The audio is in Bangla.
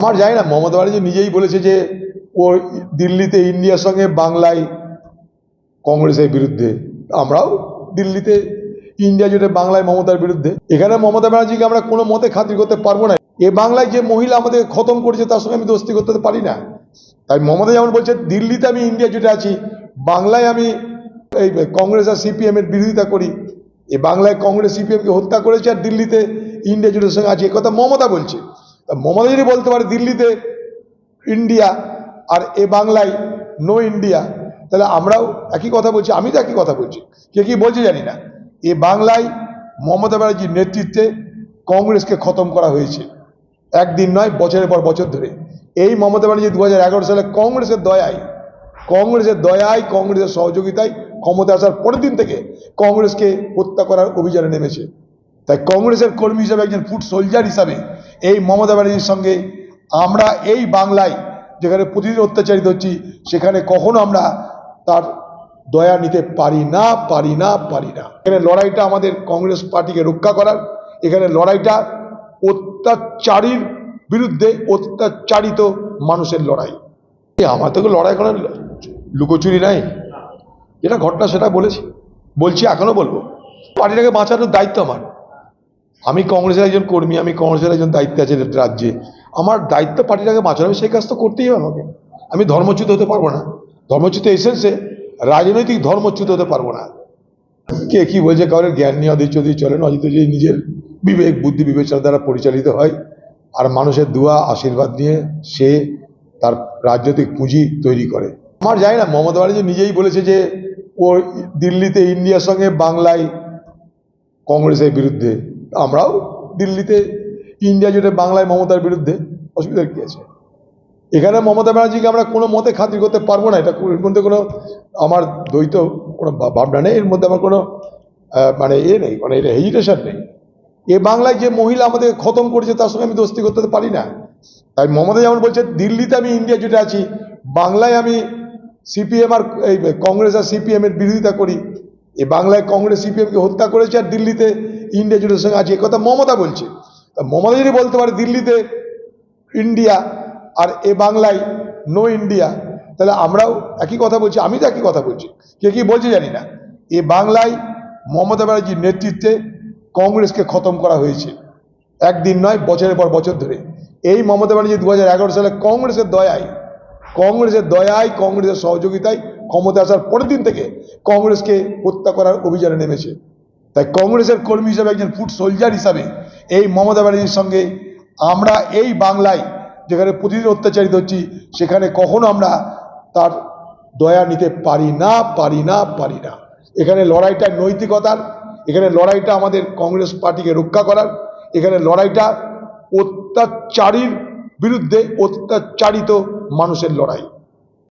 আমার জানি না, মমতা ব্যানার্জি নিজেই বলেছে যে ও দিল্লিতে, ইন্ডিয়ার সঙ্গে বাংলায় কংগ্রেসের বিরুদ্ধে। আমরাও দিল্লিতে, ইন্ডিয়া জুড়ে বাংলায় মমতার বিরুদ্ধে। এখানে মমতা ব্যানার্জিকে আমরা কোনো মতে খাতির করতে পারব না। এ বাংলায় যে মহিলা আমাদের খতম করেছে, তার সঙ্গে আমি দোস্তি করতে পারি না। তাই মমতা যেমন বলছে, দিল্লিতে আমি, ইন্ডিয়া জুটে আছি, বাংলায় আমি এই কংগ্রেস আর সিপিএম এর বিরোধিতা করি। এ বাংলায় কংগ্রেস, সিপিএম কে হত্যা করেছে, আর দিল্লিতে, ইন্ডিয়া জুটের সঙ্গে আছে কথা মমতা বলছে। মমতা যদি বলতে পারে দিল্লিতে ইন্ডিয়া আর এ বাংলায় নো ইন্ডিয়া তাহলে আমরাও একই কথা বলছি আমি তো একই কথা বলছি। কে কি বলছে জানি না। এ বাংলায় মমতা ব্যানার্জির নেতৃত্বে কংগ্রেসকে খতম করা হয়েছে। একদিন নয়, বছরের পর বছর ধরে। এই মমতা ব্যানার্জি দু হাজার এগারো সালে কংগ্রেসের দয়ায় কংগ্রেসের দয়ায়, কংগ্রেসের সহযোগিতায় ক্ষমতা আসার পরের দিন থেকে কংগ্রেসকে হত্যা করার অভিযানে নেমেছে। তাই কংগ্রেসের কর্মী হিসাবে একজন ফুট সোলজার হিসাবে এই মমতা ব্যানার্জির সঙ্গে আমরা এই বাংলায় যেখানে প্রতিদিন অত্যাচারিত হচ্ছি, সেখানে কখনো আমরা তার দয়া নিতে পারি না পারি না পারি না। এখানে লড়াইটা আমাদের কংগ্রেস পার্টিকে রক্ষা করার, এখানে লড়াইটা অত্যাচারীর বিরুদ্ধে অত্যাচারিত মানুষের লড়াই। আমার থেকে লড়াই করার লুকোচুরি নাই। যেটা ঘটনা সেটা বলেছি। বলছি, এখনও বলব। পার্টিটাকে বাঁচানোর দায়িত্ব আমার। আমি কংগ্রেসের একজন কর্মী, আমি কংগ্রেসের একজন দায়িত্বে আছে রাজ্যে। আমার দায়িত্ব পার্টিটাকে বাঁচানো, আমি সেই কাজ তো করতেই হবে আমাকে। আমি ধর্মচ্যুত হতে পারব না। ধর্মচ্যুত এসেন্সে রাজনৈতিক ধর্মচ্যুত হতে পারব না। কে কি বলছে কারোর জ্ঞান নিয়ে অধীর চৌধুরী চলেন অজিত যে নিজের বিবেক, বুদ্ধি বিবেচনা দ্বারা পরিচালিত হয়। আর মানুষের দোয়া, আশীর্বাদ নিয়ে সে তার রাজনৈতিক পুঁজি তৈরি করে। আমার জানি না, মমতা ব্যানার্জি নিজেই বলেছে যে ও দিল্লিতে ইন্ডিয়ার সঙ্গে বাংলায় কংগ্রেসের বিরুদ্ধে আমরাও দিল্লিতে, ইন্ডিয়া জুড়ে বাংলায় মমতার বিরুদ্ধে, অসুবিধার কি আছে? এখানে মমতা ব্যানার্জিকে আমরা কোনো মতে খাতির করতে পারব না, এটা এর মধ্যে কোনো আমার দ্বৈত কোনো ভাবনা নেই, এর মধ্যে আমার কোনো মানে এ নেই মানে এটা হেজিটেশন নেই। এ বাংলায় যে মহিলা আমাদের খতম করেছে, তার সঙ্গে আমি দোস্তি করতে পারি না। তাই মমতা যেমন বলছে, দিল্লিতে আমি, ইন্ডিয়া জুটে আছি, বাংলায় আমি সিপিএম আর এই কংগ্রেস আর সিপিএমের বিরোধিতা করি। এ বাংলায় কংগ্রেস সিপিএমকে হত্যা করেছে আর দিল্লিতে ইন্ডিয়া জুটের সঙ্গে আছে কথা মমতা বলছে। তা মমতা যদি বলতে পারে দিল্লিতে ইন্ডিয়া আর এ বাংলায় নো ইন্ডিয়া তাহলে আমরাও একই কথা বলছি আমি তো একই কথা বলছি। কে কি বলছে জানি না। এ বাংলায় মমতা ব্যানার্জির নেতৃত্বে কংগ্রেসকে খতম করা হয়েছে। একদিন নয়, বছরের পর বছর ধরে। এই মমতা ব্যানার্জি দু হাজার এগারো সালে কংগ্রেসের দয়ায় কংগ্রেসের দয়ায়, কংগ্রেসের সহযোগিতায় ক্ষমতা আসার পরের দিন থেকে কংগ্রেসকে হত্যা করার অভিযানে নেমেছে। তাই কংগ্রেসের কর্মী হিসাবে একজন ফুট সোলজার হিসাবে এই মমতা ব্যানার্জির সঙ্গে আমরা এই বাংলায় যেখানে প্রতিদিন অত্যাচারিত হচ্ছি, সেখানে কখনো আমরা তার দয়া নিতে পারি না পারি না পারি না। এখানে লড়াইটা নৈতিকতার, এখানে লড়াইটা আমাদের কংগ্রেস পার্টিকে রক্ষা করার, এখানে লড়াইটা অত্যাচারীর বিরুদ্ধে অত্যাচারিত মানুষের লড়াই।